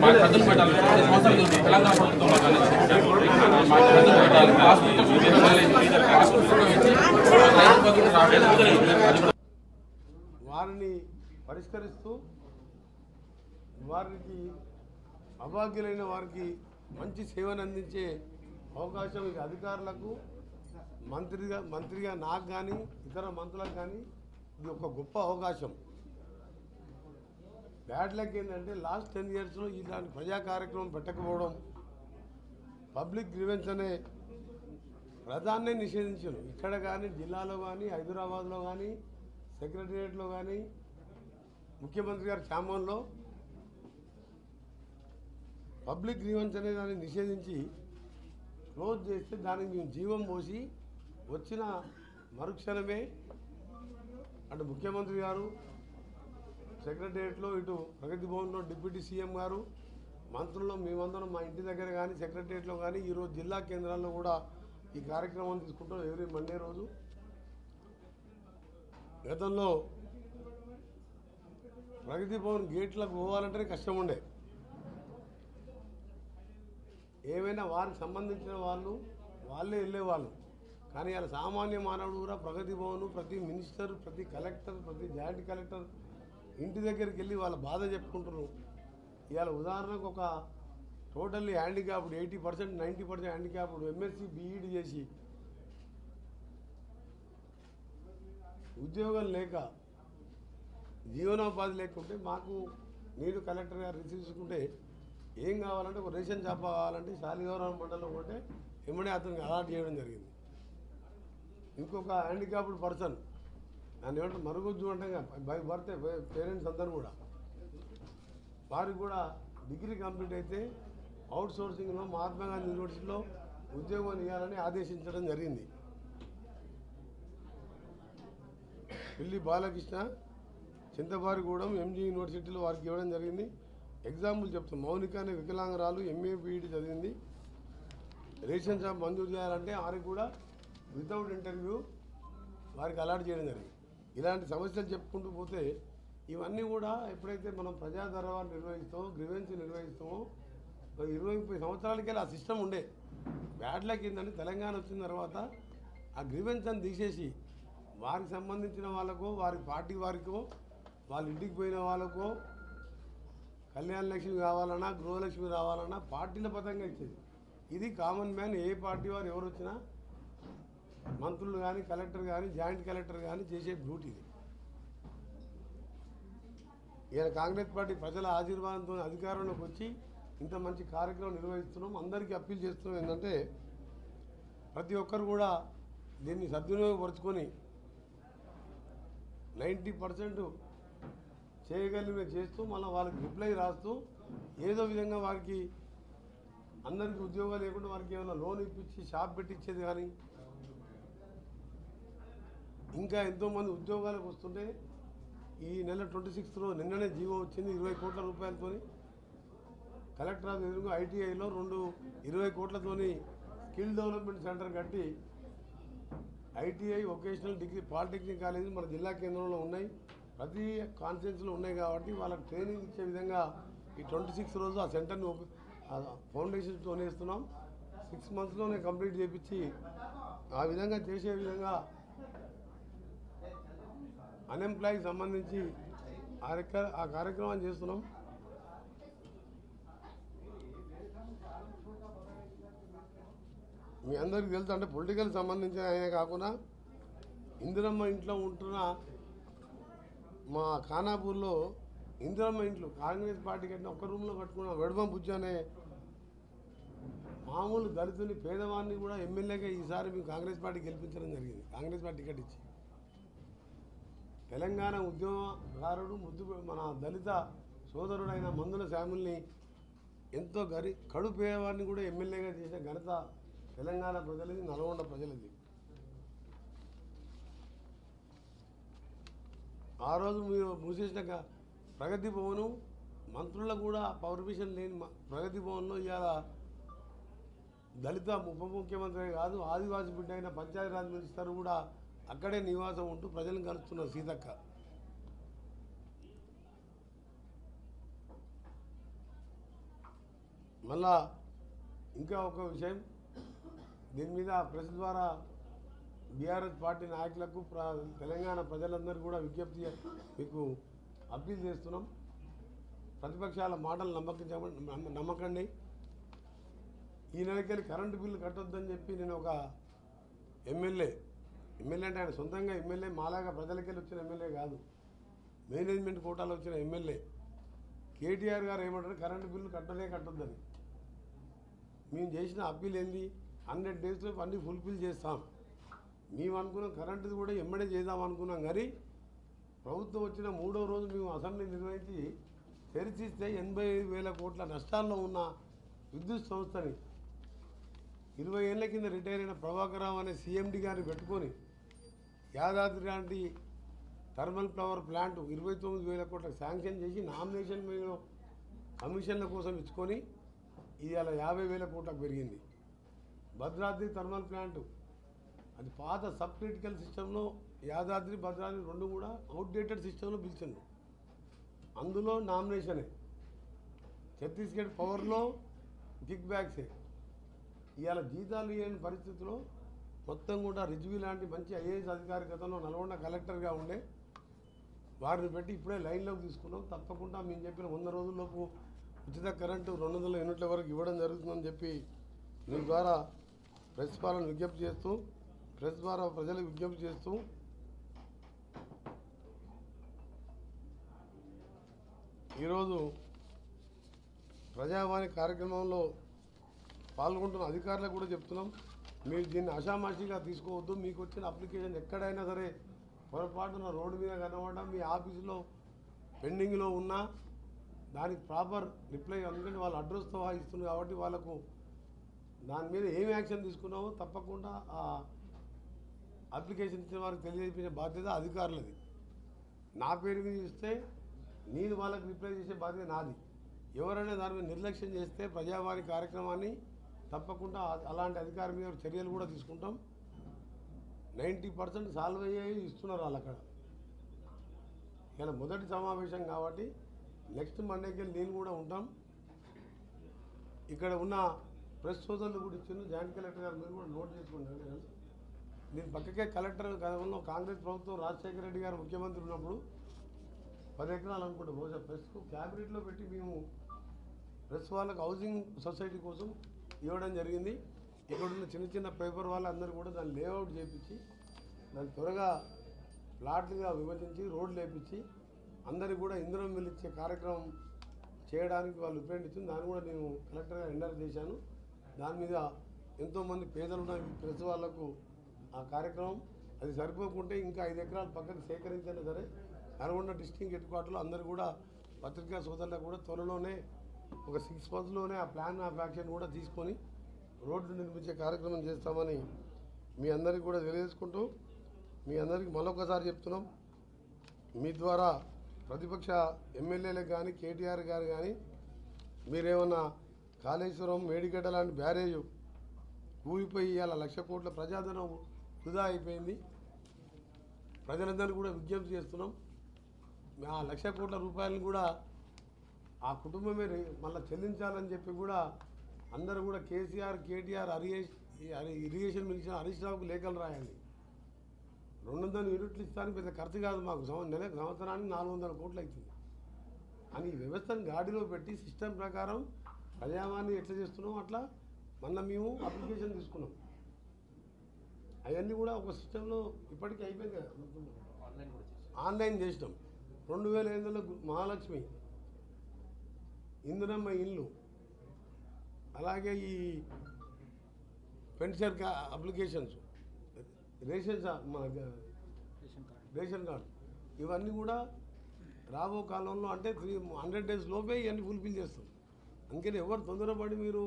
మా కథలు పెట్టాలి సంవత్సరాలు తెలంగాణ మా కథలు పెట్టాలి వారిని పరిష్కరిస్తూ వారికి అభాగ్యులైన వారికి మంచి సేవను అందించే అవకాశం ఇది అధికారులకు మంత్రిగా మంత్రిగా నాకు కానీ ఇతర మంత్రులకు కానీ ఇది ఒక గొప్ప అవకాశం. బ్యాడ్ లక్ ఏంటంటే లాస్ట్ టెన్ ఇయర్స్లో ఇలాంటి ప్రజా కార్యక్రమం పెట్టకపోవడం పబ్లిక్ గ్రీవెన్స్ అనే ప్రధాన్నే నిషేధించను ఇక్కడ కానీ జిల్లాలో కానీ హైదరాబాద్లో కానీ సెక్రటరియట్లో కానీ ముఖ్యమంత్రి గారి ఛాంబర్లో పబ్లిక్ గ్రీవెన్స్ అనే దాన్ని నిషేధించి క్లోజ్ చేస్తే దానికి మేము జీవం పోసి వచ్చిన మరుక్షణమే అటు ముఖ్యమంత్రి గారు సెక్రటరియట్లో ఇటు ప్రగతి భవన్లో డిప్యూటీ సీఎం గారు మంత్రుల్లో మేమందరం మా ఇంటి దగ్గర కానీ సెక్రటరియట్లో కానీ ఈరోజు జిల్లా కేంద్రాల్లో కూడా ఈ కార్యక్రమం తీసుకుంటాం ఎవ్రీ మండే రోజు. గతంలో ప్రగతి భవన్ గేట్లకు పోవాలంటేనే కష్టం ఉండే. ఏమైనా వారికి సంబంధించిన వాళ్ళు వాళ్ళే వెళ్ళేవాళ్ళు. కానీ అలా సామాన్య మానవుడు కూడా ప్రగతి భవన్ ప్రతి మినిస్టర్ ప్రతి కలెక్టర్ ప్రతి జాయింట్ కలెక్టర్ ఇంటి దగ్గరికి వెళ్ళి వాళ్ళ బాధ చెప్పుకుంటున్నారు. ఇవాళ ఉదాహరణకు ఒక totally handicapped eighty percent ninety percent handicapped MSc BEd చేసి ఉద్యోగం లేక జీవనోపాధి లేకుంటే మాకు నేను కలెక్టర్ గారు రిసీవ్ ఏం కావాలంటే ఒక రేషన్ షాప్ కావాలంటే శాలిగౌరవం మండలం ఉంటే ఎమ్మడే అతనికి అలాట్ చేయడం జరిగింది. ఇంకొక హ్యాండిక్యాప్డ్ పర్సన్ దాన్ని ఏమంటే మరుగుజ్జు అంటే బై పేరెంట్స్ అందరు కూడా. వారికి కూడా డిగ్రీ కంప్లీట్ అయితే అవుట్ సోర్సింగ్లో మహాత్మా గాంధీ యూనివర్సిటీలో ఉద్యోగం ఇవ్వాలని ఆదేశించడం జరిగింది. పిల్లి బాలకృష్ణ చింతబారిగూడెం ఎంజీ యూనివర్సిటీలో వారికి ఇవ్వడం జరిగింది. ఎగ్జాంపుల్ చెప్తాం మౌనిక అనే వికలాంగరాలు ఎంఏ బీఈడి చదివింది. రేషన్ షాప్ మంజూరు చేయాలంటే వారికి కూడా వితౌట్ ఇంటర్వ్యూ వారికి అలాట్ చేయడం జరిగింది. ఇలాంటి సమస్యలు చెప్పుకుంటూ పోతే ఇవన్నీ కూడా ఎప్పుడైతే మనం ప్రజా దర్బార్ నిర్వహిస్తామో గ్రివెన్స్ నిర్వహిస్తామో ఇరవై ముప్పై సంవత్సరాలకే ఆ సిస్టమ్ ఉండే. బ్యాడ్ ఏంటంటే తెలంగాణ వచ్చిన తర్వాత ఆ గ్రివెన్స్ అని తీసేసి వారికి సంబంధించిన వాళ్ళకో వారి పార్టీ వారికో వాళ్ళ ఇంటికి పోయిన వాళ్ళకో కళ్యాణ లక్ష్మి కావాలన్నా గృహలక్ష్మి రావాలన్నా పార్టీల పదంగా ఇచ్చేది. ఇది కామన్ మ్యాన్ ఏ పార్టీ వారు ఎవరు వచ్చినా మంత్రులు కానీ కలెక్టర్ కానీ జాయింట్ కలెక్టర్ కానీ చేసే బ్యూటీ ఇది. ఈయన కాంగ్రెస్ పార్టీ ప్రజల ఆశీర్వాదంతో అధికారంలోకి వచ్చి ఇంత మంచి కార్యక్రమం నిర్వహిస్తున్నాం అందరికీ అప్పీల్ చేస్తున్నాం ఏంటంటే ప్రతి ఒక్కరు కూడా దీన్ని సద్వినియోగపరుచుకొని నైంటీ పర్సెంట్ చేయగలిగిన చేస్తూ మళ్ళీ వాళ్ళకి రిప్లై రాస్తూ ఏదో విధంగా వారికి అందరికీ ఉద్యోగాలు లేకుండా వారికి ఏమైనా లోన్ ఇప్పించి షాప్ పెట్టించేది కానీ ఇంకా ఎంతోమంది ఉద్యోగాలకు వస్తుంటే ఈ నెల ట్వంటీ సిక్స్త్లో నిన్ననే జీవో వచ్చింది ఇరవై కోట్ల రూపాయలతో కలెక్టర్ ఆఫ్ ఎదురుగా ఐటీఐలో రెండు ఇరవై కోట్లతోని స్కిల్ డెవలప్మెంట్ సెంటర్ కట్టి ITI vocational degree polytechnic college మన జిల్లా కేంద్రంలో ఉన్నాయి. ప్రతి కాన్ఫరెన్స్లో ఉన్నాయి కాబట్టి వాళ్ళకి ట్రైనింగ్ ఇచ్చే విధంగా ఈ ట్వంటీ సిక్స్ రోజు ఆ సెంటర్ని ఫౌండేషన్తోనే ఫౌండేషన్తో ఇస్తున్నాం సిక్స్ మంత్స్లోనే కంప్లీట్ చేపించి ఆ విధంగా చేసే విధంగా అన్ఎంప్లాయీకి సంబంధించి ఆ కార్యక్రమం చేస్తున్నాం. మీ అందరికీ తెలుసు అంటే పొలిటికల్ సంబంధించిన ఆయనే కాకుండా ఇందిరమ్మ ఇంట్లో ఉంటున్న మా ఖానాపూర్లో ఇందిరమ్మ ఇంట్లో కాంగ్రెస్ పార్టీ కట్టిన ఒక్క రూమ్లో కట్టుకున్న వెడమ బుజ్జి అనే మామూలు దళితుని పేదవాడిని కూడా ఎమ్మెల్యేగా ఈసారి మేము కాంగ్రెస్ పార్టీ గెలిపించడం జరిగింది. కాంగ్రెస్ పార్టీ టికెట్ ఇచ్చి తెలంగాణ ఉద్యమకారుడు ముద్దు మన దళిత సోదరుడైన మందుల శాముల్ని ఎంతో గరి కడుపేవాడిని కూడా ఎమ్మెల్యేగా చేసిన ఘనత తెలంగాణ ప్రజలది నల్గొండ ప్రజలది. ఆ రోజు మీరు మూసేసిన ప్రగతి భవను మంత్రులకు కూడా పర్మిషన్ లేని ప్రగతి భవన్లో ఇవాళ దళిత ఉప ముఖ్యమంత్రి కాదు ఆదివాసి బిడ్డ అయిన పంచాయతీరాజ్ మినిస్టర్ కూడా అక్కడే నివాసం ఉంటూ ప్రజలను కలుస్తున్న సీతక్క. మళ్ళా ఇంకా ఒక విషయం దీని మీద ప్రెస్ ద్వారా బీఆర్ఎస్ పార్టీ నాయకులకు ప్ర- తెలంగాణ ప్రజలందరూ కూడా విజ్ఞప్తి మీకు అప్పీల్ చేస్తున్నాం. ప్రతిపక్షాల మాటలు నమ్మకించమని నమ్మకండి. ఈ నెలకెళ్ళి కరెంటు బిల్లు కట్టొద్దని చెప్పి నేను ఒక ఎమ్మెల్యే ఎమ్మెల్యే అంటే ఆయన సొంతంగా ఎమ్మెల్యే మాలాగా ప్రజలకెళ్ళి వచ్చిన ఎమ్మెల్యే కాదు. మేనేజ్మెంట్ కోటాలో వచ్చిన ఎమ్మెల్యే. కేటీఆర్ గారు ఏమంటారు? కరెంటు బిల్లు కట్టలే కట్టొద్దని. మేము చేసిన అప్పీల్ ఏంది? హండ్రెడ్ డేస్లో అన్నీ ఫుల్ఫిల్ చేస్తాం. మేము అనుకున్నాం కరెంటుది కూడా ఎమ్మడే చేద్దాం అనుకున్నాం కానీ ప్రభుత్వం వచ్చిన మూడో రోజు మేము అసెంబ్లీ నిర్వహించి తెరిచిస్తే ఎనభై ఐదు వేల కోట్ల నష్టాల్లో ఉన్న విద్యుత్ సంస్థని ఇరవై ఏళ్ళ కింద రిటైర్ అయిన ప్రభాకరరావు అనే సీఎండి గారిని పెట్టుకొని యాదాద్రి లాంటి థర్మల్ పవర్ ప్లాంట్ ఇరవై తొమ్మిది వేల కోట్లకు శాంక్షన్ చేసి నామినేషన్ మీద కమిషన్ల కోసం ఇచ్చుకొని ఇది అలా యాభై వేల కోట్లకు పెరిగింది. భద్రాద్రి థర్మల్ ప్లాంట్ అది పాత సబ్ క్రిటికల్ సిస్టంలో యాదాద్రి భద్రాద్రి రెండు కూడా అవుట్డేటెడ్ సిస్టంలో పిలిచిండు అందులో నామినేషనే. ఛత్తీస్గఢ్ పవర్లో కిక్ బ్యాక్సే. ఇవాళ జీతాలు లేని పరిస్థితిలో మొత్తం కూడా రిజ్వీ లాంటి మంచి ఐఏఎస్ అధికారి గతంలో నల్గొండ కలెక్టర్గా ఉండే వారిని పెట్టి ఇప్పుడే లైన్లోకి తీసుకున్నాం. తప్పకుండా మేము చెప్పిన వంద రోజుల్లోపు ఉచిత కరెంటు రెండు వందల యూనిట్ల వరకు ఇవ్వడం జరుగుతుందని చెప్పి మీ ద్వారా ప్రెస్ వాళ్ళని విజ్ఞప్తి చేస్తూ ప్రెస్ ద్వారా ప్రజలకు విజ్ఞప్తి చేస్తూ ఈరోజు ప్రజావాణి కార్యక్రమంలో పాల్గొంటున్న అధికారులకు కూడా చెప్తున్నాం. మీరు దీన్ని అషామాషిగా తీసుకోవద్దు. మీకు వచ్చిన అప్లికేషన్ ఎక్కడైనా సరే పొరపాటున రోడ్డు మీద కనబడడం మీ ఆఫీసులో పెండింగ్లో ఉన్నా దానికి ప్రాపర్ రిప్లై ఎందుకంటే వాళ్ళ అడ్రస్తో ఇస్తున్నారు కాబట్టి వాళ్ళకు దాని మీద ఏం యాక్షన్ తీసుకున్నామో తప్పకుండా ఆ అప్లికేషన్ ఇచ్చిన వారికి తెలియజేసే బాధ్యత అధికారులది. నా పేరు మీద ఇస్తే నేను వాళ్ళకి రిప్లై చేసే బాధ్యత నాది. ఎవరైనా దాని మీద నిర్లక్ష్యం చేస్తే ప్రజావాణి కార్యక్రమాన్ని తప్పకుండా అలాంటి అధికారి మీద చర్యలు కూడా తీసుకుంటాం. నైంటీ పర్సెంట్ సాల్వ్ అయ్యాయి ఇస్తున్నారు వాళ్ళు అక్కడ. ఇలా మొదటి సమావేశం కాబట్టి నెక్స్ట్ మండేకి నేను కూడా ఉంటాం. ఇక్కడ ఉన్న ప్రెస్ సోదరులు కూడా ఇచ్చిండు జాయింట్ కలెక్టర్ గారు మీరు కూడా నోట్ చేసుకోండి. నేను పక్కకే కలెక్టర్ గతంలో కాంగ్రెస్ ప్రభుత్వం రాజశేఖర రెడ్డి గారు ముఖ్యమంత్రి ఉన్నప్పుడు పది ఎకరాలు అనుకుంటా బహుశా ప్రెస్కు. క్యాబినెట్లో పెట్టి మేము ప్రెస్ వాళ్ళకు హౌసింగ్ సొసైటీ కోసం ఇవ్వడం జరిగింది. ఇక్కడ ఉన్న చిన్న చిన్న పేపర్ వాళ్ళందరూ కూడా దాన్ని లేఅవుట్ చేపించి దాన్ని త్వరగా ప్లాట్లుగా విభజించి రోడ్లు వేపించి అందరికి కూడా ఇంధనం వెలిచ్చే కార్యక్రమం చేయడానికి వాళ్ళు ఉపయోగించింది దాన్ని కూడా నేను కలెక్టర్గా ఎండర్ చేశాను. దాని మీద ఎంతోమంది పేదలు ఉన్న ప్రెస్ వాళ్ళకు ఆ కార్యక్రమం అది సరిపోకుంటే ఇంకా ఐదు ఎకరాలు పక్కకు సేకరించినా సరే నల్గొండ డిస్టింగ్ హెడ్ క్వార్టర్లో అందరూ కూడా పత్రికా సోదరులకు కూడా త్వరలోనే ఒక సిక్స్ మంత్స్లోనే ఆ ప్లాన్ ఆఫ్ యాక్షన్ కూడా తీసుకొని రోడ్లు నిర్మించే కార్యక్రమం చేస్తామని మీ అందరికీ కూడా తెలియజేసుకుంటూ మీ అందరికీ మరొకసారి చెప్తున్నాం. మీ ద్వారా ప్రతిపక్ష ఎమ్మెల్యేలకు కానీ కేటీఆర్ గారు కానీ మీరేమన్నా కాళేశ్వరం మేడిగడ్డ లాంటి బ్యారేజ్ కూలిపోయి ఇవాళ లక్ష కోట్ల ప్రజాధనం వృధా అయిపోయింది. ప్రజలందరినీ కూడా విజ్ఞప్తి చేస్తున్నాం. ఆ లక్ష కోట్ల రూపాయలను కూడా ఆ కుటుంబమే మళ్ళీ చెల్లించాలని చెప్పి కూడా అందరూ కూడా కేసీఆర్ కేటీఆర్ హరీష్ ఈ హరి- ఇరిగేషన్ మినిస్టర్ హరీష్ రావుకు లేఖలు రాయండి. రెండు వందల యూనిట్లు ఇస్తానికి పెద్ద ఖర్చు కాదు మాకు. నెల సంవత్సరానికి నాలుగు వందల కోట్లు అవుతుంది. అని ఈ వ్యవస్థను గాడిలో పెట్టి సిస్టమ్ ప్రకారం ప్రజావాన్ని ఎట్లా చేస్తున్నాం అట్లా మళ్ళీ మేము అప్లికేషన్ తీసుకున్నాం. అవన్నీ కూడా ఒక సిస్టంలో ఇప్పటికీ అయిపోయింది కదా. ఆన్లైన్ చేసినాం. రెండు వేల ఐదులో మహాలక్ష్మి ఇందునమ్మ ఇల్లు. అలాగే ఈ పెన్షన్ అప్లికేషన్స్. రేషన్ మన రేషన్ కార్డు. ఇవన్నీ కూడా రాబో కాలంలో అంటే త్రీ హండ్రెడ్ డేస్ లోపే ఇవన్నీ ఫుల్ఫిల్ చేస్తాం. అందుకని ఎవరు తొందరపడి మీరు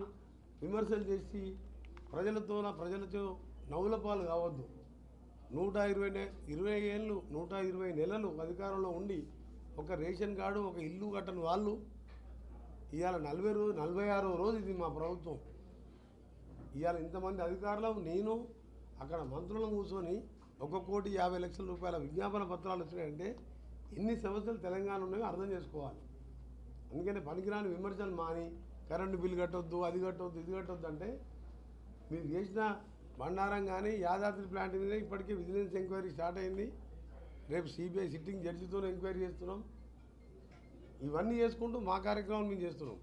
విమర్శలు చేసి ప్రజలతో నా ప్రజలతో నవ్వుల పాలు కావద్దు. నూట ఇరవై ఇరవై ఏళ్ళు నూట ఇరవై నెలలు అధికారంలో ఉండి ఒక రేషన్ కార్డు ఒక ఇల్లు కట్టని వాళ్ళు ఇవాళ నలభై రోజు నలభై ఆరో రోజు ఇది మా ప్రభుత్వం. ఇవాళ ఇంతమంది అధికారులు నేను అక్కడ మంత్రులను కూర్చొని ఒక కోటి యాభై లక్షల రూపాయల విజ్ఞాపన పత్రాలు వచ్చినాయంటే ఎన్ని సమస్యలు తెలంగాణ ఉన్నాయో అర్థం చేసుకోవాలి. అందుకని పనికిరాని విమర్శలు మాని కరెంటు బిల్లు కట్టొద్దు అది కట్టొద్దు ఇది కట్టొద్దు అంటే మీరు చేసిన బండారం కానీ యాదాద్రి ప్లాంట్ మీద ఇప్పటికే విజిలెన్స్ ఎంక్వైరీ స్టార్ట్ అయింది. రేపు సిబిఐ సిట్టింగ్ జడ్జితో ఎంక్వైరీ చేస్తున్నాం. ఇవన్నీ చేసుకుంటూ మా కార్యక్రమం మేము చేస్తున్నాం.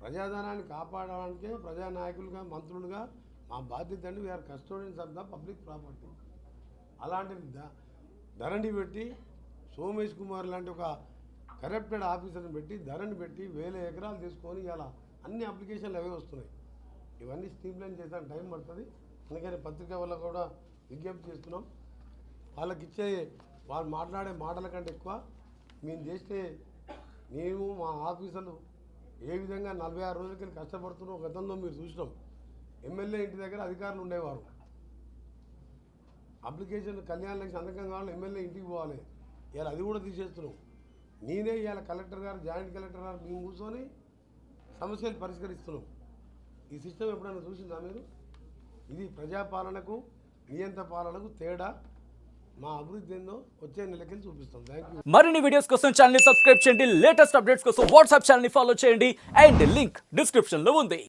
ప్రజాధనాన్ని కాపాడడానికే ప్రజానాయకులుగా మంత్రులుగా మా బాధ్యత అండి. We are custodians of the public property అలాంటిది ధరణి పెట్టి సోమేష్ కుమార్ లాంటి ఒక కరప్టెడ్ ఆఫీసర్ని పెట్టి ధరణి పెట్టి వేల ఎకరాలు తీసుకొని ఇలా అన్ని అప్లికేషన్లు అవే వస్తున్నాయి. ఇవన్నీ స్ట్రీమ్లైన్ చేసాక టైం పడుతుంది. అందుకని పత్రిక వల్ల కూడా విజ్ఞప్తి చేస్తున్నాం. వాళ్ళకి ఇచ్చే వాళ్ళు మాట్లాడే మాటల కంటే ఎక్కువ మేము చేస్తే మేము మా ఆఫీసర్లు ఏ విధంగా నలభై ఆరు రోజులకి కష్టపడుతున్నాం గతంలో మీరు చూసినాం. ఎమ్మెల్యే ఇంటి దగ్గర అధికారులు ఉండేవారు. అప్లికేషన్ కళ్యాణ లక్ష్మి సంతకం కావాలి ఎమ్మెల్యే ఇంటికి పోవాలి. ఇవాళ అది కూడా తీసేస్తున్నాం. నేనే ఇవాళ కలెక్టర్ గారు జాయింట్ కలెక్టర్ గారు మేము కూర్చొని సమస్యలు పరిష్కరిస్తున్నాం. ఈ సిస్టమ్ ఎప్పుడైనా చూసిందా మీరు? ఇది ప్రజాపాలనకు నియంత్ర పాలనకు తేడా. మా అభివృద్ధి ఏందో వచ్చే నెలకి చూపిస్తాం. థ్యాంక్ యూ మరిన్ని వీడియోస్ కోసం ఛానల్ సబ్స్క్రైబ్ చేయండి. లేటెస్ట్ అప్డేట్స్ కోసం వాట్సాప్ ఛానల్ ఫాలో చేయండి. అండ్ లింక్ డిస్క్రిప్షన్లో ఉంది.